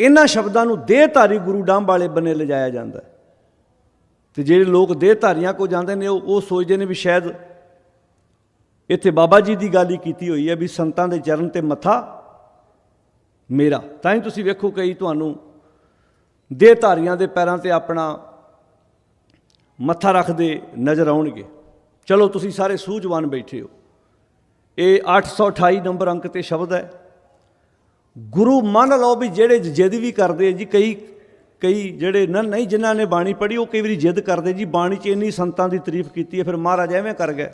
ਇਹਨਾਂ ਸ਼ਬਦਾਂ ਨੂੰ ਦੇਹਧਾਰੀ ਗੁਰੂ ਡਾਂਬ ਵਾਲੇ ਬੰਨੇ ਲਿਜਾਇਆ ਜਾਂਦਾ ਹੈ। ਤੇ ਜਿਹੜੇ ਲੋਕ ਦੇਹਧਾਰੀਆਂ ਕੋ ਜਾਂਦੇ ਨੇ, ਉਹ ਉਹ ਸੋਚਦੇ ਨੇ ਵੀ ਸ਼ਾਇਦ ਇੱਥੇ ਬਾਬਾ ਜੀ ਦੀ ਗੱਲ ਹੀ ਕੀਤੀ ਹੋਈ ਹੈ ਵੀ ਸੰਤਾਂ ਦੇ ਚਰਨ ਤੇ ਮੱਥਾ ਮੇਰਾ। ਤਾਂ ਹੀ ਤੁਸੀਂ ਵੇਖੋ ਕਈ ਤੁਹਾਨੂੰ ਦੇਹਧਾਰੀਆਂ ਦੇ ਪੈਰਾਂ ਤੇ ਆਪਣਾ ਮੱਥਾ ਰੱਖਦੇ ਨਜ਼ਰ ਆਉਣਗੇ। ਚਲੋ ਤੁਸੀਂ ਸਾਰੇ ਸੂਝਵਾਨ ਬੈਠੇ ਹੋ। ਇਹ 828 ਨੰਬਰ ਅੰਕ ਤੇ ਸ਼ਬਦ ਹੈ। ਗੁਰੂ ਮੰਨ ਲਓ ਵੀ ਜਿਹੜੇ ਜਿੱਦ ਵੀ ਕਰਦੇ ਜੀ, ਕਈ ਕਈ ਜਿਹੜੇ ਨਾ, ਨਹੀਂ ਜਿਨ੍ਹਾਂ ਨੇ ਬਾਣੀ ਪੜ੍ਹੀ, ਉਹ ਕਈ ਵਾਰੀ ਜਿੱਦ ਕਰਦੇ ਜੀ, ਬਾਣੀ 'ਚ ਇੰਨੀ ਸੰਤਾਂ ਦੀ ਤਾਰੀਫ ਕੀਤੀ ਹੈ, ਫਿਰ ਮਹਾਰਾਜ ਐਵੇਂ ਕਰ ਗਏ।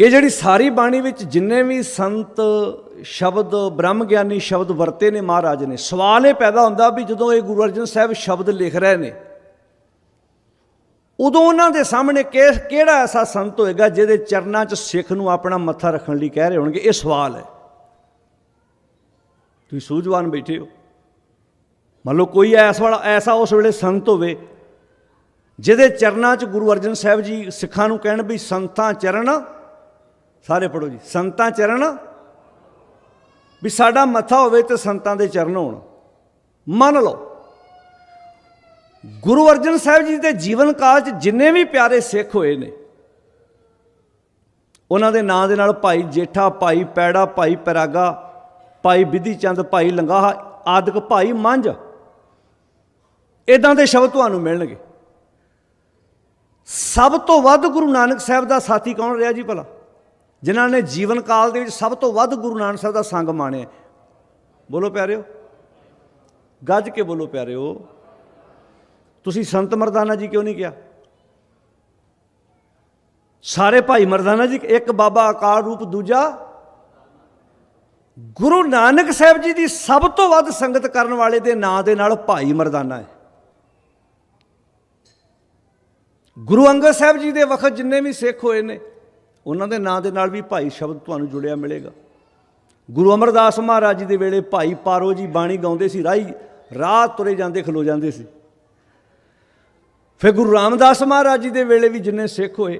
ਇਹ ਜਿਹੜੀ ਸਾਰੀ ਬਾਣੀ ਵਿੱਚ ਜਿੰਨੇ ਵੀ ਸੰਤ ਸ਼ਬਦ ਬ੍ਰਹਮ ਗਿਆਨੀ ਸ਼ਬਦ ਵਰਤੇ ਨੇ ਮਹਾਰਾਜ ਨੇ, ਸਵਾਲ ਇਹ ਪੈਦਾ ਹੁੰਦਾ ਵੀ ਜਦੋਂ ਇਹ ਗੁਰੂ ਅਰਜਨ ਸਾਹਿਬ ਸ਼ਬਦ ਲਿਖ ਰਹੇ ਨੇ, ਉਦੋਂ ਉਹਨਾਂ ਦੇ ਸਾਹਮਣੇ ਕਿ- ਕਿਹੜਾ ਐਸਾ ਸੰਤ ਹੋਏਗਾ ਜਿਹਦੇ ਚਰਨਾਂ 'ਚ ਸਿੱਖ ਨੂੰ ਆਪਣਾ ਮੱਥਾ ਰੱਖਣ ਲਈ ਕਹਿ ਰਹੇ ਹੋਣਗੇ, ਇਹ ਸਵਾਲ ਹੈ। ਤੁਸੀਂ ਸੂਝਵਾਨ ਬੈਠੇ ਹੋ। ਮੰਨ ਲਓ ਕੋਈ ਐਸ ਵਾਲਾ ਐਸਾ ਉਸ ਵੇਲੇ ਸੰਤ ਹੋਵੇ, ਜਿਹਦੇ ਚਰਨਾਂ 'ਚ ਗੁਰੂ ਅਰਜਨ ਸਾਹਿਬ ਜੀ ਸਿੱਖਾਂ ਨੂੰ ਕਹਿਣ ਵੀ ਸੰਤਾਂ ਚਰਨ, ਸਾਰੇ ਪੜੋ ਜੀ, ਸੰਤਾਂ ਚਰਨ, ਵੀ ਸਾਡਾ ਮੱਥਾ ਹੋਵੇ ਤੇ ਸੰਤਾਂ ਦੇ ਚਰਨ ਹੋਣ। ਮੰਨ ਲਓ, ਗੁਰੂ ਅਰਜਨ ਸਾਹਿਬ ਜੀ ਦੇ ਜੀਵਨ ਕਾਲ 'ਚ ਜਿੰਨੇ ਵੀ ਪਿਆਰੇ ਸਿੱਖ ਹੋਏ ਨੇ, ਉਹਨਾਂ ਦੇ ਨਾਂ ਦੇ ਨਾਲ ਭਾਈ ਜੇਠਾ, ਭਾਈ ਪੈੜਾ, ਭਾਈ ਪੈਰਾਗਾ ਭਾਈ ਵਿਧੀ ਚੰਦ, ਭਾਈ ਲੰਗਾਹ, ਆਦਿਕ ਭਾਈ ਮੰਝ। ਇਦਾਂ ਦੇ ਸ਼ਬਦ ਤੁਹਾਨੂੰ ਮਿਲਣਗੇ। ਸਭ ਤੋਂ ਵੱਧ ਗੁਰੂ ਨਾਨਕ ਸਾਹਿਬ ਦਾ ਸਾਥੀ ਕੌਣ ਰਿਹਾ ਜੀ ਭਲਾ? ਜਿਨ੍ਹਾਂ ਨੇ ਜੀਵਨ ਕਾਲ ਦੇ ਵਿੱਚ ਸਭ ਤੋਂ ਵੱਧ ਗੁਰੂ ਨਾਨਕ ਸਾਹਿਬ ਦਾ ਸੰਗ ਮਾਣਿਆ ਬੋਲੋ ਪਿਆਰਿਓ। ਗੱਜ ਕੇ ਬੋਲੋ ਪਿਆਰਿਓ। ਤੁਸੀਂ ਸੰਤ ਮਰਦਾਨਾ ਜੀ ਕਿਉਂ ਨਹੀਂ ਕਿਹਾ? ਸਾਰੇ ਭਾਈ ਮਰਦਾਨਾ ਜੀ, ਇੱਕ ਬਾਬਾ ਆਕਾਰ ਰੂਪ, ਦੂਜਾ ਗੁਰੂ ਨਾਨਕ ਸਾਹਿਬ ਜੀ ਦੀ ਸਭ ਤੋਂ ਵੱਧ ਸੰਗਤ ਕਰਨ ਵਾਲੇ ਦੇ ਨਾਂ ਦੇ ਨਾਲ ਭਾਈ ਮਰਦਾਨਾ ਹੈ। ਗੁਰੂ ਅੰਗਦ ਸਾਹਿਬ ਜੀ ਦੇ ਵਕਤ ਜਿੰਨੇ ਵੀ ਸਿੱਖ ਹੋਏ ਨੇ, ਉਹਨਾਂ ਦੇ ਨਾਂ ਦੇ ਨਾਲ ਵੀ ਭਾਈ ਸ਼ਬਦ ਤੁਹਾਨੂੰ ਜੁੜਿਆ ਮਿਲੇਗਾ। ਗੁਰੂ ਅਮਰਦਾਸ ਮਹਾਰਾਜ ਜੀ ਦੇ ਵੇਲੇ ਭਾਈ ਪਾਰੋ ਜੀ ਬਾਣੀ ਗਾਉਂਦੇ ਸੀ ਰਾਹੀ ਰਾਹ ਤੁਰੇ ਜਾਂਦੇ, ਖਲੋ ਜਾਂਦੇ ਸੀ। ਫਿਰ ਗੁਰੂ ਰਾਮਦਾਸ ਮਹਾਰਾਜ ਜੀ ਦੇ ਵੇਲੇ ਵੀ ਜਿੰਨੇ ਸਿੱਖ ਹੋਏ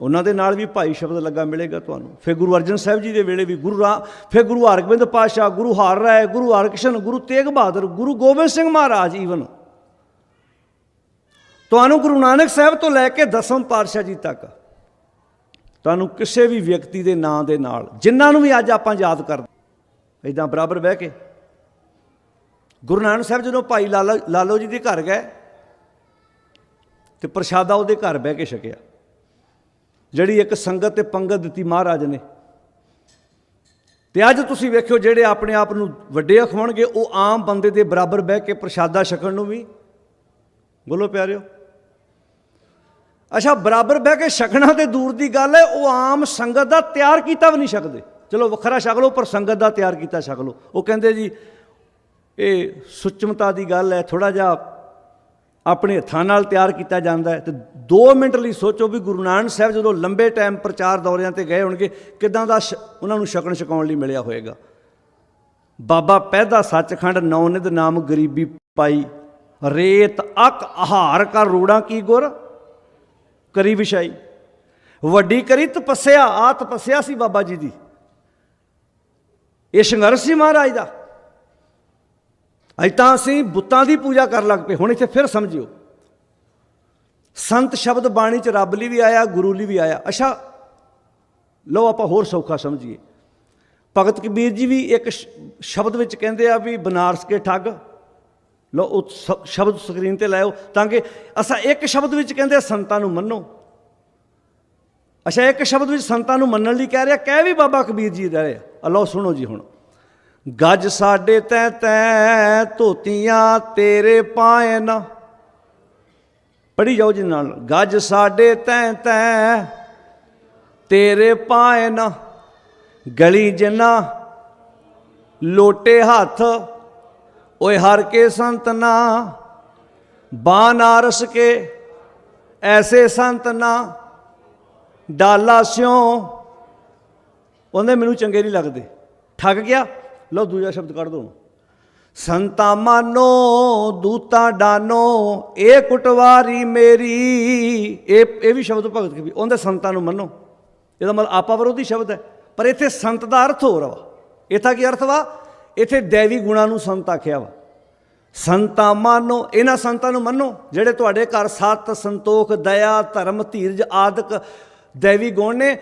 ਉਹਨਾਂ ਦੇ ਨਾਲ ਵੀ ਭਾਈ ਸ਼ਬਦ ਲੱਗਾ ਮਿਲੇਗਾ ਤੁਹਾਨੂੰ। ਫਿਰ ਗੁਰੂ ਅਰਜਨ ਸਾਹਿਬ ਜੀ ਦੇ ਵੇਲੇ ਵੀ ਗੁਰੂ ਰਾ ਫਿਰ ਗੁਰੂ ਹਰਗੋਬਿੰਦ ਪਾਤਸ਼ਾਹ, ਗੁਰੂ ਹਰ ਰਾਏ, ਗੁਰੂ ਹਰਕ੍ਰਿਸ਼ਨ, ਗੁਰੂ ਤੇਗ ਬਹਾਦਰ, ਗੁਰੂ ਗੋਬਿੰਦ ਸਿੰਘ ਮਹਾਰਾਜ ਈਵਨ ਤੁਹਾਨੂੰ ਗੁਰੂ ਨਾਨਕ ਸਾਹਿਬ ਤੋਂ ਲੈ ਕੇ ਦਸਮ ਪਾਤਸ਼ਾਹ ਜੀ ਤੱਕ। ਤੁਹਾਨੂੰ ਕਿਸੇ ਵੀ ਵਿਅਕਤੀ ਦੇ ਨਾਂ ਦੇ ਨਾਲ, ਜਿਨ੍ਹਾਂ ਨੂੰ ਵੀ ਅੱਜ ਆਪਾਂ ਯਾਦ ਕਰਦੇ ਇਦਾਂ ਬਰਾਬਰ ਬਹਿ ਕੇ। ਗੁਰੂ ਨਾਨਕ ਸਾਹਿਬ ਜਦੋਂ ਭਾਈ ਲਾਲਾ, ਲਾਲੋ ਜੀ ਦੇ ਘਰ ਗਏ, ਤੇ ਪ੍ਰਸ਼ਾਦਾ ਉਹਦੇ ਘਰ ਬਹਿ ਕੇ ਛਕਿਆ। ਜਿਹੜੀ ਇੱਕ ਸੰਗਤ ਤੇ ਪੰਗਤ ਦਿੱਤੀ ਮਹਾਰਾਜ ਨੇ। ਤੇ ਅੱਜ ਤੁਸੀਂ ਵੇਖਿਓ ਜਿਹੜੇ ਆਪਣੇ ਆਪ ਨੂੰ ਵੱਡੇ ਅਖਵਾਉਣਗੇ ਉਹ ਆਮ ਬੰਦੇ ਦੇ ਬਰਾਬਰ ਬਹਿ ਕੇ ਪ੍ਰਸ਼ਾਦਾ ਛਕਣ ਨੂੰ ਵੀ। ਬੋਲੋ ਪਿਆਰਿਓ। ਅੱਛਾ, ਬਰਾਬਰ ਬਹਿ ਕੇ ਛਕਣਾ ਤੇ ਦੂਰ ਦੀ ਗੱਲ ਹੈ, ਉਹ ਆਮ ਸੰਗਤ ਦਾ ਤਿਆਰ ਕੀਤਾ ਵੀ ਨਹੀਂ ਛਕਦੇ। ਚਲੋ, ਵੱਖਰਾ ਛਕ ਲਓ, ਪਰ ਸੰਗਤ ਦਾ ਤਿਆਰ ਕੀਤਾ ਛਕ ਲਓ। ਉਹ ਕਹਿੰਦੇ ਜੀ, ਇਹ ਸੁਚਮਤਾ ਦੀ ਗੱਲ ਹੈ ਥੋੜਾ ਜਿਹਾ ਆਪਣੇ ਹੱਥਾਂ ਨਾਲ ਤਿਆਰ ਕੀਤਾ ਜਾਂਦਾ ਹੈ। ਤੇ 2 ਮਿੰਟ ਲਈ ਸੋਚੋ ਵੀ ਗੁਰੂ ਨਾਨਕ ਸਾਹਿਬ ਜਦੋਂ ਲੰਬੇ ਟਾਈਮ ਪ੍ਰਚਾਰ ਦੌਰਿਆਂ ਤੇ ਗਏ ਹੋਣਗੇ, ਕਿਦਾਂ ਦਾ ਸ਼- ਉਹਨਾਂ ਨੂੰ ਛਕਣ ਛਕਾਉਣ ਲਈ ਮਿਲਿਆ ਹੋਵੇਗਾ। ਬਾਬਾ ਪਹਿਦਾ ਸੱਚਖੰਡ ਨੌ ਨੌਨਿਦ ਨਾਮ ਗਰੀਬੀ ਪਾਈ, ਰੇਤ ਅਕ ਆਹਾਰ ਕਰ ਰੂੜਾਂ ਕੀ ਗੁਰ? ਕਰੀ ਵਿਛਾਈ। ਵੱਡੀ ਕਰੀ ਤਪੱਸਿਆ ਆ ਤਪੱਸਿਆ ਸੀ ਬਾਬਾ ਜੀ ਦੀ। ਇਹ ਸੰਘਰਸ਼ ਸੀ ਮਹਾਰਾਜ ਦਾ। ਅੱਜ ਤਾਂ ਅਸੀਂ ਬੁੱਤਾਂ ਦੀ ਪੂਜਾ ਕਰਨ ਲੱਗ ਪਏ। ਹੁਣ ਇੱਥੇ ਫਿਰ ਸਮਝਿਓ। ਸੰਤ ਸ਼ਬਦ ਬਾਣੀ ਚ ਰੱਬ ਲਈ ਵੀ ਆਇਆ, ਗੁਰੂ ਲਈ ਵੀ ਆਇਆ। ਅੱਛਾ, ਲਓ ਆਪਾਂ ਹੋਰ ਸੌਖਾ ਸਮਝੀਏ। ਭਗਤ ਕਬੀਰ ਜੀ ਵੀ ਇੱਕ ਸ਼ਬਦ ਵਿੱਚ ਕਹਿੰਦੇ ਆ ਵੀ ਬਨਾਰਸ ਕੇ ਠੱਗ। ਲਓ, ਉਹ ਸ- ਸ਼ਬਦ ਸਕਰੀਨ ਤੇ ਲਾਓ ਤਾਂ ਕਿ ਅਸਾਂ ਇੱਕ ਸ਼ਬਦ ਵਿੱਚ ਕਹਿੰਦੇ ਸੰਤਾਂ ਨੂੰ ਮੰਨੋ। ਅੱਛਾ, ਇੱਕ ਸ਼ਬਦ ਵਿੱਚ ਸੰਤਾਂ ਨੂੰ ਮੰਨਣ ਲਈ ਕਹਿ ਰਿਹਾ, ਕਹਿ ਵੀ ਬਾਬਾ ਕਬੀਰ ਜੀ ਰਹੇ ਰਿਹਾ ਲਓ, ਸੁਣੋ ਜੀ ਹੁਣ। ਗੱਜ ਸਾਡੇ ਤੈ ਤੈ ਧੋਤੀਆਂ ਤੇਰੇ ਪਾਏ ਨਾ। ਪੜੀ ਜਾਓ ਜੀ ਨਾਲ, ਗੱਜ ਸਾਡੇ ਤੈ ਤੈ ਤੇਰੇ ਪਾਏ ਨਾ। ਗਲੀ ਜਿਨਾ ਲੋਟੇ ਹੱਥ, ਓਏ ਹਰ ਕੇ ਸੰਤ ਨਾ। ਬਾਨਾਰਸ ਕੇ ਐਸੇ ਸੰਤ ਨਾ। ਡਾਲਾ ਸਿਓ ਉਹਨੇ ਮੈਨੂੰ ਚੰਗੇ ਨਹੀਂ ਲੱਗਦੇ। ਠੱਗ ਗਿਆ। ਲਓ ਦੂਜਾ ਸ਼ਬਦ ਕੱਢ ਦੋ ਸੰਤਾ ਮਾਨੋ, ਦੂਤਾ ਡਾਨੋ, ਇਹ ਕੁਟਵਾਰੀ ਮੇਰੀ। ਇਹ ਇਹ ਵੀ ਸ਼ਬਦ ਭਗਤ ਕਬੀਰ ਉਹਦੇ ਸੰਤਾਂ ਨੂੰ ਮੰਨੋ। ਇਹਦਾ ਮਤਲਬ ਆਪਾ ਵਿਰੋਧੀ ਸ਼ਬਦ ਹੈ। ਪਰ ਇੱਥੇ ਸੰਤ ਦਾ ਅਰਥ ਹੋਰ ਵਾ। ਇਥਾ ਕੀ ਅਰਥ ਵਾ? ਇੱਥੇ ਦੇਵੀ ਗੁਣਾਂ ਨੂੰ ਸੰਤ ਆਖਿਆ ਵਾ। ਸੰਤਾਂ ਮਾਨੋ, ਇਹਨਾਂ ਸੰਤਾਂ ਨੂੰ ਮੰਨੋ, ਜਿਹੜੇ ਤੁਹਾਡੇ ਘਰ ਸਤ ਸੰਤੋਖ, ਦਇਆ, ਧਰਮ, ਧੀਰਜ ਆਦਿਕ ਦੇਵੀ ਗੁਣ ਨੇ।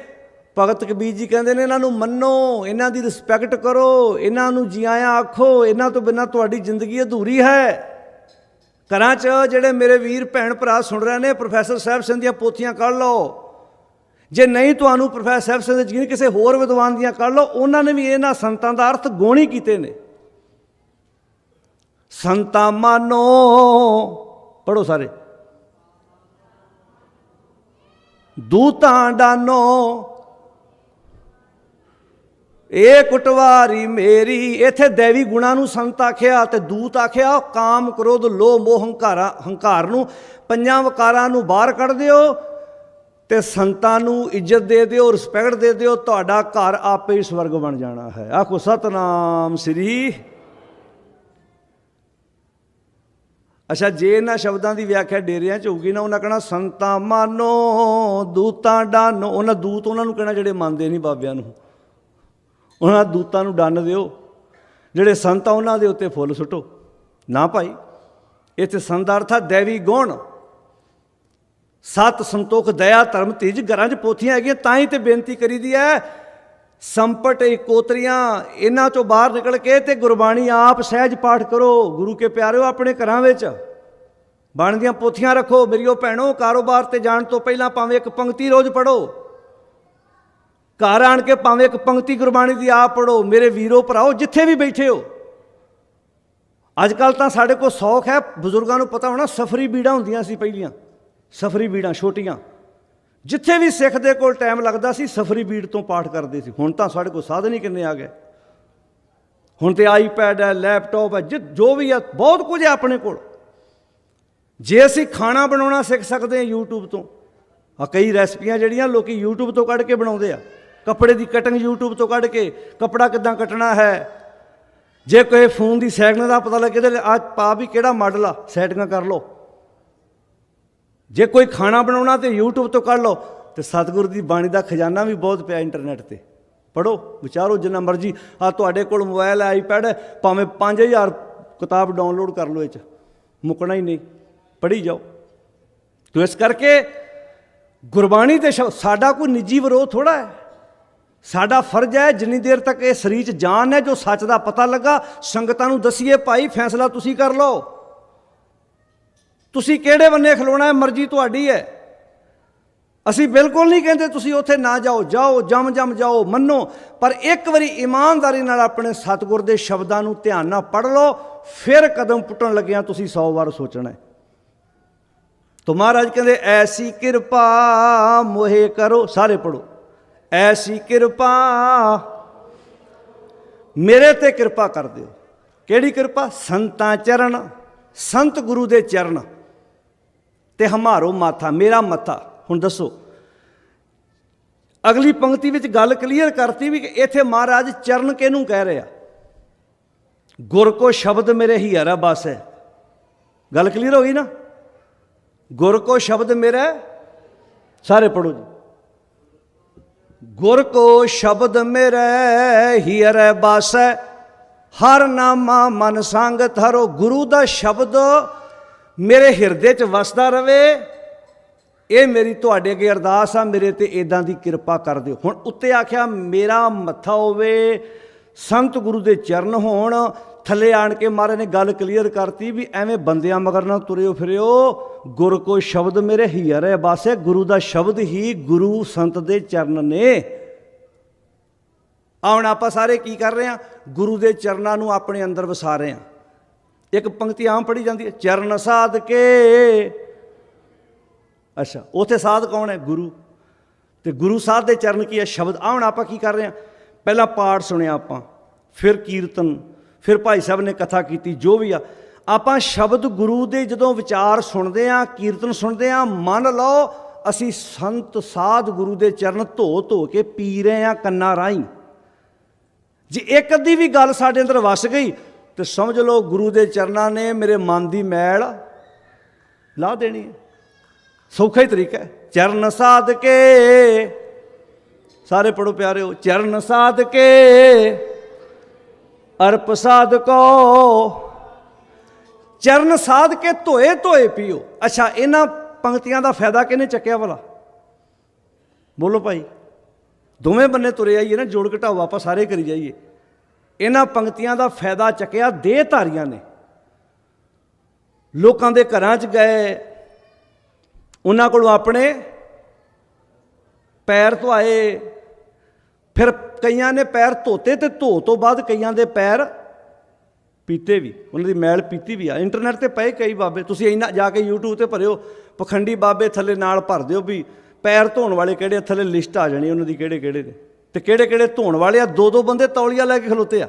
ਭਗਤ ਕਬੀਰ ਜੀ ਕਹਿੰਦੇ ਨੇ, ਇਹਨਾਂ ਨੂੰ ਮੰਨੋ, ਇਹਨਾਂ ਦੀ ਰਿਸਪੈਕਟ ਕਰੋ, ਇਹਨਾਂ ਨੂੰ ਜਿਆਇਆ ਆਖੋ, ਇਹਨਾਂ ਤੋਂ ਬਿਨਾਂ ਤੁਹਾਡੀ ਜ਼ਿੰਦਗੀ ਅਧੂਰੀ ਹੈ। ਘਰਾਂ 'ਚ ਜਿਹੜੇ ਮੇਰੇ ਵੀਰ ਭੈਣ ਭਰਾ ਸੁਣ ਰਹੇ ਨੇ, ਪ੍ਰੋਫੈਸਰ ਸਾਹਿਬ ਸਿੰਘ ਦੀਆਂ ਪੋਥੀਆਂ ਕੱਢ ਲਓ। ਜੇ ਨਹੀਂ ਤੁਹਾਨੂੰ ਪ੍ਰੋਫੈਸਰ ਸਾਹਿਬ ਸਿੰਘ ਦੇ ਕਿਸੇ ਹੋਰ ਵਿਦਵਾਨ ਦੀਆਂ ਕੱਢ ਲਓ, ਉਹਨਾਂ ਨੇ ਵੀ ਇਹਨਾਂ ਸੰਤਾਂ ਦਾ ਅਰਥ ਗੋਣੀ ਕੀਤੇ ਨੇ। ਸੰਤਾ ਮਾਨੋ। ਪੜੋ ਸਾਰੇ। ਦੂਤਾਂ ਡਾਨੋ। ਇਹ ਕੁਟਵਾਰੀ ਮੇਰੀ, ਇਥੇ ਦੇਵੀ ਗੁਣਾਂ ਨੂੰ ਸੰਤ ਆਖਿਆ ਤੇ ਦੂਤ ਆਖਿਆ, ਕਾਮ ਕ੍ਰੋਧ, ਲੋਭ, ਮੋਹ, ਹੰਕਾਰਾ, ਹੰਕਾਰ ਨੂੰ ਪੰਜਾਂ ਵਕਾਰਾਂ ਨੂੰ ਬਾਹਰ ਕੱਢ ਦਿਓ ਤੇ ਸੰਤਾਂ ਨੂੰ ਇੱਜ਼ਤ ਦੇ ਦਿਓ ਰਿਸਪੈਕਟ ਦੇ ਦਿਓ, ਤੁਹਾਡਾ ਘਰ ਆਪੇ ਹੀ ਸਵਰਗ ਬਣ ਜਾਣਾ ਹੈ। ਆਖੋ, ਸਤਨਾਮ ਸ੍ਰੀ ਅੱਛਾ, ਜੇ ਇਹਨਾਂ ਸ਼ਬਦਾਂ ਦੀ ਵਿਆਖਿਆ ਡੇਰਿਆਂ ਚ ਹੋਊਗੀ ਨਾ, ਉਹਨਾਂ ਕਹਣਾ ਸੰਤਾਂ ਮਾਨੋ, ਦੂਤਾਂ ਡਾਨੋ, ਉਹਨਾਂ ਦੂਤ ਉਹਨਾਂ ਨੂੰ ਕਹਿਣਾ ਜਿਹੜੇ ਮੰਨਦੇ ਨਹੀਂ ਬਾਬਿਆਂ ਨੂੰ। ਉਹਨਾਂ ਦੂਤਾਂ ਨੂੰ ਡੰਨ ਦਿਓ। ਜਿਹੜੇ ਸੰਤ ਆ, ਉਹਨਾਂ ਦੇ ਉੱਤੇ ਫੁੱਲ ਸੁੱਟੋ। ਨਾ ਭਾਈ ਇੱਥੇ ਸੰਤ ਅਰਥ ਆ, ਦੇਵੀ ਗੁਣ। ਸਤ ਸੰਤੋਖ ਦਇਆ ਧਰਮ ਤੀਜ ਘਰਾਂ 'ਚ ਪੋਥੀਆਂ ਹੈਗੀਆਂ, ਤਾਂ ਹੀ ਤੇ ਬੇਨਤੀ ਕਰੀਦੀ ਹੈ ਸੰਪਟ ਇਕੋਤਰੀਆਂ ਇਹਨਾਂ ਚੋਂ ਬਾਹਰ ਨਿਕਲ ਕੇ ਤੇ ਗੁਰਬਾਣੀ ਆਪ ਸਹਿਜ ਪਾਠ ਕਰੋ। ਗੁਰੂ ਕੇ ਪਿਆਰਿਓ, ਆਪਣੇ ਘਰਾਂ ਵਿੱਚ ਬਣਦੀਆਂ ਪੋਥੀਆਂ ਰੱਖੋ। ਮੇਰੀਓ ਭੈਣੋ, ਕਾਰੋਬਾਰ ਤੇ ਜਾਣ ਤੋਂ ਪਹਿਲਾਂ ਭਾਵੇਂ ਇੱਕ ਪੰਕਤੀ ਰੋਜ਼ ਪੜੋ ਘਰ ਆਣ ਕੇ ਭਾਵੇਂ ਇੱਕ ਪੰਕਤੀ ਗੁਰਬਾਣੀ ਦੀ ਆਪ ਪੜੋ ਮੇਰੇ ਵੀਰੋ, ਭਰਾਓ, ਜਿੱਥੇ ਵੀ ਬੈਠੇ ਹੋ। ਅੱਜ ਕੱਲ ਤਾਂ ਸਾਡੇ ਕੋਲ ਸੌਖ ਹੈ, ਬਜ਼ੁਰਗਾਂ ਨੂੰ ਪਤਾ ਹੋਣਾ, ਸਫਰੀ ਬੀੜਾਂ ਹੁੰਦੀਆਂ ਸੀ ਪਹਿਲੀਆਂ। ਸਫਰੀ ਬੀੜਾਂ, ਛੋਟੀਆਂ। ਜਿੱਥੇ ਵੀ ਸਿੱਖ ਦੇ ਕੋਲ ਟਾਈਮ ਲੱਗਦਾ ਸੀ, ਸਫਰੀ ਬੀੜ ਤੋਂ ਪਾਠ ਕਰਦੇ ਸੀ। ਹੁਣ ਤਾਂ ਸਾਡੇ ਕੋਲ ਸਾਧਨ ਹੀ ਕਿੰਨੇ ਆ ਗਏ। ਹੁਣ ਤੇ ਆਈਪੈਡ ਹੈ ਲੈਪਟਾਪ ਹੈ, ਜਿ- ਜੋ ਵੀ ਹੈ, ਬਹੁਤ ਕੁਝ ਹੈ ਆਪਣੇ ਕੋਲ। ਜੇ ਅਸੀਂ ਖਾਣਾ ਬਣਾਉਣਾ ਸਿੱਖ ਸਕਦੇ ਹਾਂ YouTube ਤੋਂ ਆ ਕਈ ਰੈਸਪੀਆਂ ਜਿਹੜੀਆਂ ਲੋਕੀ YouTube ਤੋਂ ਕੱਢ ਕੇ ਬਣਾਉਂਦੇ ਆ। ਕੱਪੜੇ ਦੀ ਕਟਿੰਗ YouTube ਤੋਂ ਕੱਢ ਕੇ ਕੱਪੜਾ ਕਿੱਦਾਂ ਕੱਟਣਾ ਹੈ? ਜੇ ਕੋਈ ਫੋਨ ਦੀ ਸੈਟਿੰਗ ਦਾ ਪਤਾ ਲੱਗੇ ਤੇ ਆ ਪਾ ਵੀ ਕਿਹੜਾ ਮਾਡਲ ਆ ਸੈਟਿੰਗਾਂ ਕਰ ਲਓ। ਜੇ ਕੋਈ ਖਾਣਾ ਬਣਾਉਣਾ ਤੇ YouTube ਤੋਂ ਕੱਢ ਲਓ ਤੇ ਸਤਿਗੁਰੂ ਦੀ ਬਾਣੀ ਦਾ ਖਜ਼ਾਨਾ ਵੀ ਬਹੁਤ ਪਿਆ ਇੰਟਰਨੈਟ ਤੇ। ਪੜੋ ਵਿਚਾਰੋ ਜਿੰਨਾ ਮਰਜ਼ੀ। ਆ ਤੁਹਾਡੇ ਕੋਲ ਮੋਬਾਈਲ ਹੈ ਆਈਪੈਡ ਹੈ ਭਾਵੇਂ 5000 ਕਿਤਾਬ ਡਾਊਨਲੋਡ ਕਰ ਲਓ ਇਹ ਚ। ਮੁੱਕਣਾ ਹੀ ਨਹੀਂ। ਪੜ੍ਹੀ ਜਾਓ। ਤੋ ਇਸ ਕਰਕੇ ਗੁਰਬਾਣੀ ਤੇ ਸ਼ਬ- ਸਾਡਾ ਕੋਈ ਨਿੱਜੀ ਵਿਰੋਧ ਥੋੜਾ ਹੈ। ਸਾਡਾ ਫਰਜ਼ ਹੈ ਜਿੰਨੀ ਦੇਰ ਤੱਕ ਇਹ ਸਰੀਰ 'ਚ ਜਾਨ ਹੈ ਜੋ ਸੱਚ ਦਾ ਪਤਾ ਲੱਗਾ, ਸੰਗਤਾਂ ਨੂੰ ਦਸੀਏ, ਭਾਈ, ਫੈਸਲਾ ਤੁਸੀਂ ਕਰ ਲਓ। ਤੁਸੀਂ ਕਿਹੜੇ ਬੰਨੇ ਖਲੋਣਾ ਹੈ? ਮਰਜ਼ੀ ਤੁਹਾਡੀ ਹੈ। ਅਸੀਂ ਬਿਲਕੁਲ ਨਹੀਂ ਕਹਿੰਦੇ ਤੁਸੀਂ ਉੱਥੇ ਨਾ ਜਾਓ ਜਾਓ, ਜਮ ਜਮ ਜਾਓ, ਮੰਨੋ। ਪਰ ਇੱਕ ਵਾਰੀ ਇਮਾਨਦਾਰੀ ਨਾਲ ਆਪਣੇ ਸਤਿਗੁਰ ਦੇ ਸ਼ਬਦਾਂ ਨੂੰ ਧਿਆਨ ਨਾਲ ਪੜ੍ਹ ਲਓ, ਫਿਰ ਕਦਮ ਪੁੱਟਣ ਲੱਗਿਆਂ ਤੁਸੀਂ 100 ਵਾਰ ਸੋਚਣਾ ਹੈ। ਤੋ ਮਹਾਰਾਜ ਕਹਿੰਦੇ, ਐਸੀ ਕਿਰਪਾ ਮੋਹੇ ਕਰੋ। ਸਾਰੇ ਪੜੋ ਐਸੀ ਕਿਰਪਾ। ਮੇਰੇ ਤੇ ਕਿਰਪਾ ਕਰ ਦਿਓ। ਕਿਹੜੀ ਕਿਰਪਾ? ਸੰਤਾਂ ਚਰਨ, ਸੰਤ ਗੁਰੂ ਦੇ ਚਰਨ। ਤੇ ਹਮਾਰੋ ਮਾਥਾ, ਮੇਰਾ ਮੱਥਾ। ਹੁਣ ਦੱਸੋ, ਅਗਲੀ ਪੰਕਤੀ ਵਿੱਚ ਗੱਲ ਕਲੀਅਰ ਕਰਤੀ ਵੀ ਕਿ ਇੱਥੇ ਮਹਾਰਾਜ ਚਰਨ ਕਿਹਨੂੰ ਕਹਿ ਰਿਹਾ? ਗੁਰ ਕੋ ਸ਼ਬਦ ਮੇਰੇ ਹੀ ਹਰਾ ਬਸ ਹੈ। ਗੱਲ ਕਲੀਅਰ ਹੋ ਗਈ ਨਾ? ਗੁਰ ਕੋ ਸ਼ਬਦ ਮੇਰਾ ਸਾਰੇ ਪੜੋ ਜੀ। ਗੁਰ ਕੋ ਸ਼ਬਦ ਮੇਰੇ ਹੀਰੇ ਬਾਸੈ, ਹਰ ਨਾਮਾ ਮਨ ਸੰਗ ਧਰੋ ਗੁਰੂ ਦਾ ਸ਼ਬਦ ਮੇਰੇ ਹਿਰਦੇ 'ਚ ਵਸਦਾ ਰਵੇ। ਇਹ ਮੇਰੀ ਤੁਹਾਡੇ ਅੱਗੇ ਅਰਦਾਸ ਆ, ਮੇਰੇ ਤੇ ਇਦਾਂ ਦੀ ਕਿਰਪਾ ਕਰ ਦਿਓ। ਹੁਣ ਉੱਤੇ ਆਖਿਆ, ਮੇਰਾ ਮੱਥਾ ਹੋਵੇ, ਸੰਤ ਗੁਰੂ ਦੇ ਚਰਨ ਹੋਣ ਥੱਲੇ ਆਣ ਕੇ ਮਹਾਰਾਜ ਨੇ ਗੱਲ ਕਲੀਅਰ ਕਰਤੀ ਵੀ ਐਵੇਂ ਬੰਦਿਆਂ ਮਗਰ ਨਾ ਤੁਰਿਓ ਫਿਰਿਓ। ਗੁਰ ਕੋ ਸ਼ਬਦ ਮੇਰੇ ਹੀਰੇ ਬਾਸੇ ਗੁਰੂ ਦਾ ਸ਼ਬਦ ਹੀ ਗੁਰੂ ਸੰਤ ਦੇ ਚਰਨ ਨੇ। ਆਉਣ ਆਪਾਂ ਸਾਰੇ ਕੀ ਕਰ ਰਹੇ ਆ ਗੁਰੂ ਦੇ ਚਰਨਾਂ ਨੂੰ ਆਪਣੇ ਅੰਦਰ ਵਸਾ ਰਹੇ ਆ ਇੱਕ ਪੰਕਤੀ ਆਮ ਪੜੀ ਜਾਂਦੀ ਹੈ, ਚਰਨ ਸਾਧ ਕੇ ਅੱਛਾ, ਉਥੇ ਸਾਧ ਕੌਣ ਹੈ? ਗੁਰੂ। ਤੇ ਗੁਰੂ ਸਾਹਿਬ ਦੇ ਚਰਨ ਕੀ ਹੈ? ਸ਼ਬਦ। ਆਹ ਹੁਣ ਆਪਾਂ ਕੀ ਕਰ ਰਹੇ ਆ ਪਹਿਲਾਂ ਪਾਠ ਸੁਣਿਆ ਆਪਾਂ, ਫਿਰ ਕੀਰਤਨ। ਫਿਰ ਭਾਈ ਸਾਹਿਬ ਨੇ ਕਥਾ ਕੀਤੀ, ਜੋ ਵੀ ਆ। ਆਪਾਂ ਸ਼ਬਦ ਗੁਰੂ ਦੇ ਜਦੋਂ ਵਿਚਾਰ ਸੁਣਦੇ ਆ, ਕੀਰਤਨ ਸੁਣਦੇ ਆ, ਮੰਨ ਲਓ ਅਸੀਂ ਸੰਤ ਸਾਧ ਗੁਰੂ ਦੇ ਚਰਨ ਧੋ ਧੋ ਕੇ ਪੀ ਰਹੇ ਆ ਕੰਨਾਂ ਰਾਹੀਂ। ਜੇ ਇੱਕ ਅੱਧੀ ਵੀ ਗੱਲ ਸਾਡੇ ਅੰਦਰ ਵਸ ਗਈ, ਤੇ ਸਮਝ ਲਓ ਗੁਰੂ ਦੇ ਚਰਨਾਂ ਨੇ ਮੇਰੇ ਮਨ ਦੀ ਮੈਲ ਲਾ ਦੇਣੀ ਹੈ। ਸੌਖਾ ਹੀ ਤਰੀਕਾ ਹੈ। ਚਰਨ ਸਾਧ ਕੇ, ਸਾਰੇ ਪੜੋ ਪਿਆਰਿਓ, ਚਰਨ ਸਾਧ ਕੇ ਅਰਪ ਸਾਧ ਕੋ ਚਰਨ ਸਾਧ ਕੇ ਧੋਏ ਧੋਏ ਪੀਓ। ਅੱਛਾ, ਇਹਨਾਂ ਪੰਕਤੀਆਂ ਦਾ ਫਾਇਦਾ ਕਿਹਨੇ ਚੱਕਿਆ ਭਲਾ? ਬੋਲੋ ਭਾਈ। ਦੋਵੇਂ ਬੰਨੇ ਤੁਰੇ ਆਈਏ ਨਾ, ਜੋੜ ਘਟਾਓ, ਆਪਾਂ ਸਾਰੇ ਕਰੀ ਜਾਈਏ। ਇਹਨਾਂ ਪੰਕਤੀਆਂ ਦਾ ਫਾਇਦਾ ਚੱਕਿਆ ਦੇਹਧਾਰੀਆਂ ਨੇ। ਲੋਕਾਂ ਦੇ ਘਰਾਂ 'ਚ ਗਏ। ਉਹਨਾਂ ਕੋਲੋਂ ਆਪਣੇ ਪੈਰ ਧੁਆਏ। ਫਿਰ ਕਈਆਂ ਨੇ ਪੈਰ ਧੋਤੇ ਤੇ ਧੋ ਤੋਂ ਬਾਅਦ ਕਈਆਂ ਦੇ ਪੈਰ ਪੀਤੇ ਵੀ, ਉਹਨਾਂ ਦੀ ਮੈਲ ਪੀਤੀ ਵੀ ਆ। ਇੰਟਰਨੈਟ ਤੇ ਪਏ ਕਈ ਬਾਬੇ, ਤੁਸੀਂ ਇੰਨਾ ਜਾ ਕੇ YouTube ਤੇ ਭਰਿਓ, ਪਖੰਡੀ ਬਾਬੇ ਥੱਲੇ ਨਾਲ ਭਰ ਦਿਓ ਵੀ ਪੈਰ ਧੋਣ ਵਾਲੇ ਕਿਹੜੇ ਥੱਲੇ ਲਿਸਟ ਆ ਜਾਣੀ ਉਹਨਾਂ ਦੀ ਕਿਹੜੇ ਕਿਹੜੇ ਦੇ ਤੇ ਕਿਹੜੇ ਕਿਹੜੇ ਧੋਣ ਵਾਲੇ ਆ ਦੋ ਦੋ ਬੰਦੇ ਤੌਲੀਆ ਲੈ ਕੇ ਖਲੋਤੇ ਆ।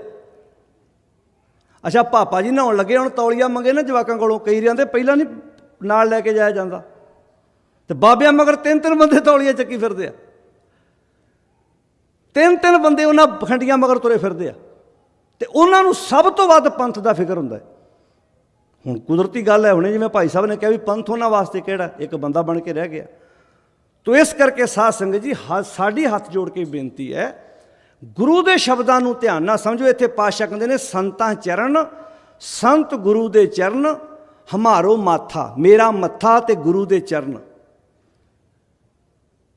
ਅੱਛਾ, ਪਾਪਾ ਜੀ ਨਹਾਉਣ ਲੱਗੇ, ਹੁਣ ਤੌਲੀਆ ਮੰਗੇ ਨਾ ਜਵਾਕਾਂ ਕੋਲੋਂ, ਕਈ ਰਿਆਂ ਦੇ ਪਹਿਲਾਂ ਨਹੀਂ ਨਾਲ ਲੈ ਕੇ ਜਾਇਆ ਜਾਂਦਾ। ਤੇ ਬਾਬਿਆਂ ਮਗਰ ਤਿੰਨ ਤਿੰਨ ਬੰਦੇ ਤੌਲੀਆ ਚੱਕੀ ਫਿਰਦੇ ਆ। ਤਿੰਨ ਤਿੰਨ ਬੰਦੇ ਉਹਨਾਂ ਪਖੰਡੀਆਂ ਮਗਰ ਤੁਰੇ ਫਿਰਦੇ ਆ। ਤੇ ਉਹਨਾਂ ਨੂੰ ਸਭ ਤੋਂ ਵੱਧ ਪੰਥ ਦਾ ਫਿਕਰ ਹੁੰਦਾ ਹੈ। ਹੁਣ ਕੁਦਰਤੀ ਗੱਲ ਹੈ, ਹੁਣੇ ਜਿਵੇਂ ਭਾਈ ਸਾਹਿਬ ਨੇ ਕਿਹਾ ਵੀ ਪੰਥ ਉਹਨਾਂ ਵਾਸਤੇ ਕਿਹੜਾ ਇੱਕ ਬੰਦਾ ਬਣ ਕੇ ਰਹਿ ਗਿਆ। ਤੋ ਇਸ ਕਰਕੇ ਸਾਧ ਸੰਗਤ ਜੀ, ਹ- ਸਾਡੀ ਹੱਥ ਜੋੜ ਕੇ ਬੇਨਤੀ ਹੈ, ਗੁਰੂ ਦੇ ਸ਼ਬਦਾਂ ਨੂੰ ਧਿਆਨ ਨਾਲ ਸਮਝੋ। ਇੱਥੇ ਪਾਤਸ਼ਾਹ ਕਹਿੰਦੇ ਨੇ, ਸੰਤਾਂ ਚਰਨ, ਸੰਤ ਗੁਰੂ ਦੇ ਚਰਨ, ਹਮਾਰੋ ਮਾਥਾ, ਮੇਰਾ ਮੱਥਾ ਤੇ ਗੁਰੂ ਦੇ ਚਰਨ।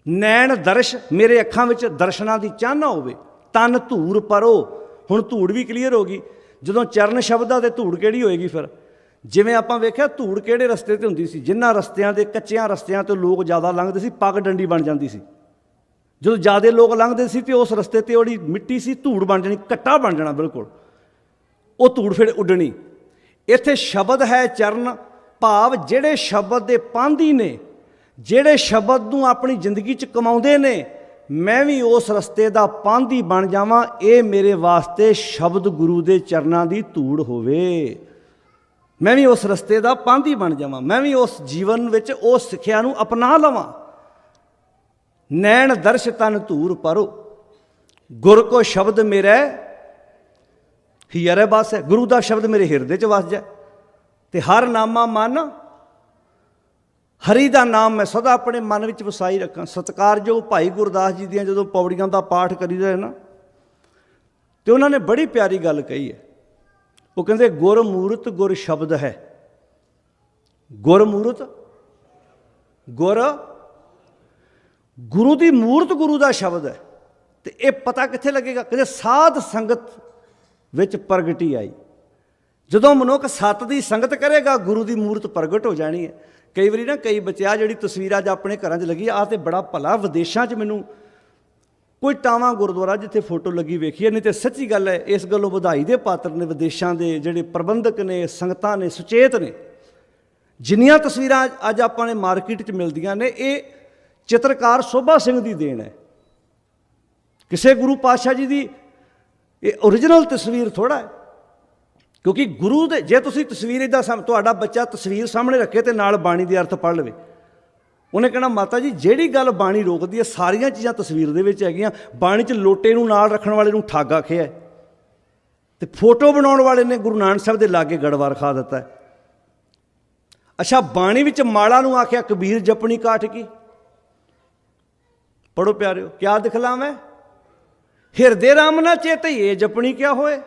ਨੈਣ ਦਰਸ਼ ਮੇਰੇ ਅੱਖਾਂ ਵਿੱਚ ਦਰਸ਼ਨਾਂ ਦੀ ਚਾਹਨਾ ਹੋਵੇ, ਤਨ ਧੂੜ ਪਰੋ। ਹੁਣ ਧੂੜ ਵੀ ਕਲੀਅਰ ਹੋ ਗਈ। ਜਦੋਂ ਚਰਨ ਸ਼ਬਦਾਂ ਤੇ ਧੂੜ ਕਿਹੜੀ ਹੋਏਗੀ ਫਿਰ? ਜਿਵੇਂ ਆਪਾਂ ਵੇਖਿਆ, ਧੂੜ ਕਿਹੜੇ ਰਸਤੇ ਤੇ ਹੁੰਦੀ ਸੀ? ਜਿਨ੍ਹਾਂ ਰਸਤਿਆਂ ਦੇ ਕੱਚਿਆਂ ਰਸਤਿਆਂ ਤੇ ਲੋਕ ਜ਼ਿਆਦਾ ਲੰਘਦੇ ਸੀ, ਪੱਗ ਡੰਡੀ ਬਣ ਜਾਂਦੀ ਸੀ। ਜਦੋਂ ਜ਼ਿਆਦਾ ਲੋਕ ਲੰਘਦੇ ਸੀ ਤੇ ਉਸ ਰਸਤੇ ਤੇ ਉਹਦੀ ਮਿੱਟੀ ਸੀ, ਧੂੜ ਬਣ ਜਾਣੀ, ਕੱਟਾ ਬਣ ਜਾਣਾ ਬਿਲਕੁਲ। ਉਹ ਧੂੜ ਫਿਰ ਉੱਡਣੀ। ਇੱਥੇ ਸ਼ਬਦ ਹੈ ਚਰਨ, ਭਾਵ ਜਿਹੜੇ ਸ਼ਬਦ ਦੇ ਪਾਂਦੀ ਨੇ ਜਿਹੜੇ ਸ਼ਬਦ ਨੂੰ ਆਪਣੀ ਜ਼ਿੰਦਗੀ 'ਚ ਕਮਾਉਂਦੇ ਨੇ, ਮੈਂ ਵੀ ਉਸ ਰਸਤੇ ਦਾ ਪਾਂਧੀ ਬਣ ਜਾਵਾਂ, ਇਹ ਮੇਰੇ ਵਾਸਤੇ ਸ਼ਬਦ ਗੁਰੂ ਦੇ ਚਰਨਾਂ ਦੀ ਧੂੜ ਹੋਵੇ। ਮੈਂ ਵੀ ਉਸ ਰਸਤੇ ਦਾ ਪਾਂਧੀ ਬਣ ਜਾਵਾਂ, ਮੈਂ ਵੀ ਉਸ ਜੀਵਨ ਵਿੱਚ ਉਸ ਸਿੱਖਿਆ ਨੂੰ ਅਪਣਾ ਲਵਾਂ। ਨੈਣ ਦਰਸ਼ ਤਨ ਧੂਰ ਪਰੋ, ਗੁਰ ਕੋ ਸ਼ਬਦ ਮੇਰੇ ਹੀਰੇ ਬਸ। ਹੈ ਗੁਰੂ ਦਾ ਸ਼ਬਦ ਮੇਰੇ ਹਿਰਦੇ 'ਚ ਵਸ ਜਾਏ ਤੇ ਹਰ ਨਾਮਾ ਮਨ ਹਰੀ ਦਾ ਨਾਮ ਮੈਂ ਸਦਾ ਆਪਣੇ ਮਨ ਵਿੱਚ ਵਸਾਈ ਰੱਖਾਂ। ਸਤਿਕਾਰਯੋਗ ਭਾਈ ਗੁਰਦਾਸ ਜੀ ਦੀਆਂ ਜਦੋਂ ਪੌੜੀਆਂ ਦਾ ਪਾਠ ਕਰੀਦਾ ਹੈ ਨਾ, ਤੇ ਉਹਨਾਂ ਨੇ ਬੜੀ ਪਿਆਰੀ ਗੱਲ ਕਹੀ ਹੈ। ਉਹ ਕਹਿੰਦੇ ਗੁਰ ਮੂਰਤ ਗੁਰ ਸ਼ਬਦ ਹੈ। ਗੁਰ ਮੂਰਤ ਗੁਰ ਗੁਰੂ ਦੀ ਮੂਰਤ ਗੁਰੂ ਦਾ ਸ਼ਬਦ ਹੈ। ਤੇ ਇਹ ਪਤਾ ਕਿੱਥੇ ਲੱਗੇਗਾ? ਕਹਿੰਦੇ, ਸਾਧ ਸੰਗਤ ਵਿੱਚ ਪ੍ਰਗਟੀ ਆਈ। ਜਦੋਂ ਮਨੁੱਖ ਸਤ ਦੀ ਸੰਗਤ ਕਰੇਗਾ, ਗੁਰੂ ਦੀ ਮੂਰਤ ਪ੍ਰਗਟ ਹੋ ਜਾਣੀ ਹੈ। ਕਈ ਵਾਰੀ ਨਾ ਕਈ ਬੱਚੇ ਆ ਜਿਹੜੀ ਤਸਵੀਰ ਅੱਜ ਆਪਣੇ ਘਰਾਂ 'ਚ ਲੱਗੀ ਆ ਤੇ ਬੜਾ ਭਲਾ ਵਿਦੇਸ਼ਾਂ 'ਚ ਮੈਨੂੰ ਕੋਈ ਟਾਵਾਂ ਗੁਰਦੁਆਰਾ ਜਿੱਥੇ ਫੋਟੋ ਲੱਗੀ ਵੇਖੀ ਹੈ ਨਹੀਂ ਤੇ ਸੱਚੀ ਗੱਲ ਹੈ, ਇਸ ਗੱਲੋਂ ਵਧਾਈ ਦੇ ਪਾਤਰ ਨੇ ਵਿਦੇਸ਼ਾਂ ਦੇ ਜਿਹੜੇ ਪ੍ਰਬੰਧਕ ਨੇ, ਸੰਗਤਾਂ ਨੇ, ਸੁਚੇਤ ਨੇ, ਜਿੰਨੀਆਂ ਤਸਵੀਰਾਂ ਅੱਜ ਆਪਾਂ ਨੇ ਮਾਰਕੀਟ 'ਚ ਮਿਲਦੀਆਂ ਨੇ, ਇਹ ਚਿੱਤਰਕਾਰ ਸੋਭਾ ਸਿੰਘ ਦੀ ਦੇਣ ਹੈ। ਕਿਸੇ ਗੁਰੂ ਪਾਤਸ਼ਾਹ ਜੀ ਦੀ ਇਹ ਓਰੀਜਨਲ ਤਸਵੀਰ ਥੋੜਾ ਹੈ। ਕਿਉਂਕਿ ਗੁਰੂ ਦੇ ਜੇ ਤੁਸੀਂ ਤਸਵੀਰ ਇਦਾਂ ਸਮ ਤੁਹਾਡਾ ਬੱਚਾ ਤਸਵੀਰ ਸਾਹਮਣੇ ਰੱਖੇ ਤੇ ਨਾਲ ਬਾਣੀ ਦੇ ਅਰਥ ਪੜ੍ਹ ਲਵੇ। ਉਹਨੇ ਕਹਿਣਾ, ਮਾਤਾ ਜੀ, ਜਿਹੜੀ ਗੱਲ ਬਾਣੀ ਰੋਕਦੀ ਹੈ, ਸਾਰੀਆਂ ਚੀਜ਼ਾਂ ਤਸਵੀਰ ਦੇ ਵਿੱਚ ਹੈਗੀਆਂ। ਬਾਣੀ 'ਚ ਲੋਟੇ ਨੂੰ ਨਾਲ ਰੱਖਣ ਵਾਲੇ ਨੂੰ ਠੱਗ ਖਿਆ ਹੈ। ਤੇ ਫੋਟੋ ਬਣਾਉਣ ਵਾਲੇ ਨੇ ਗੁਰੂ ਨਾਨਕ ਸਾਹਿਬ ਦੇ ਲਾਗੇ ਗੜਵਾਰ ਖਾ ਦਿੱਤਾ ਹੈ। ਅੱਛਾ, ਬਾਣੀ ਵਿੱਚ ਮਾਲਾ ਨੂੰ ਆਖਿਆ, ਕਬੀਰ ਜਪਣੀ ਕਾਠ ਕੀ? ਪੜੋ ਪਿਆਰਿਓ, ਕਿਆ ਦਿਖਲਾਵੇਂ? ਹਿਰਦੇ ਰਾਮ ਨਾ ਚੇਤਈਏ ਜਪਣੀ ਕਿਆ ਹੋਏ?